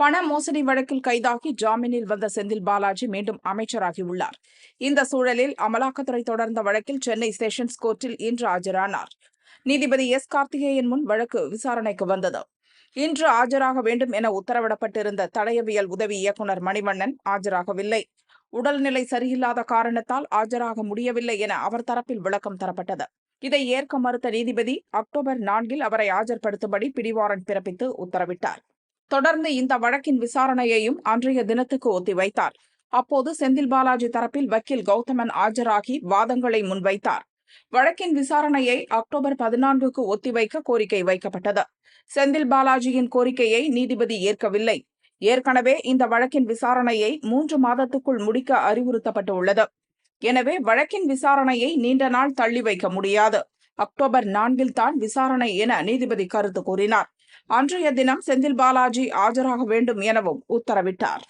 பண மோசடி வழக்கில் கைதாகி ஜாமீனில் வந்த செந்தில் பாலாஜி மீண்டும் அமைச்சராகியுள்ளார். இந்த சூழலில் அமலாக்கத்துறை தொடர்ந்த வழக்கில் சென்னை செஷன்ஸ் கோர்ட்டில் இன்று ஆஜரானார். நீதிபதி எஸ் கார்த்திகேயன் முன் வழக்கு விசாரணைக்கு வந்தது. இன்று ஆஜராக வேண்டும் என உத்தரவிடப்பட்டிருந்த தடயவியல் உதவி இயக்குநர் மணிவண்ணன் ஆஜராகவில்லை. உடல்நிலை சரியில்லாத காரணத்தால் ஆஜராக முடியவில்லை என அவர் தரப்பில் விளக்கம் தரப்பட்டது. இதை ஏற்க மறுத்த நீதிபதி அக்டோபர் நான்கில் அவரை ஆஜர்படுத்தும்படி பிடிவாரண்ட் பிறப்பித்து உத்தரவிட்டார். தொடர்ந்து இந்த வழக்கின் விசாரணையையும் அன்றைய தினத்துக்கு ஒத்திவைத்தார். அப்போது செந்தில் பாலாஜி தரப்பில் வக்கீல் கௌதமன் ஆஜராகி வாதங்களை முன்வைத்தார். வழக்கின் விசாரணையை அக்டோபர் பதினான்குக்கு ஒத்திவைக்க கோரிக்கை வைக்கப்பட்டது. செந்தில் பாலாஜியின் கோரிக்கையை நீதிபதி ஏற்கவில்லை. ஏற்கனவே இந்த வழக்கின் விசாரணையை மூன்று மாதத்துக்குள் முடிக்க அறிவுறுத்தப்பட்டுள்ளது. எனவே வழக்கின் விசாரணையை நீண்ட நாள் தள்ளி வைக்க முடியாது. அக்டோபர் நான்கில் தான் விசாரணை என நீதிபதி கருத்து கூறினார். அன்றைய தினம் செந்தில் பாலாஜி ஆஜராக வேண்டும் எனவும் உத்தரவிட்டார்.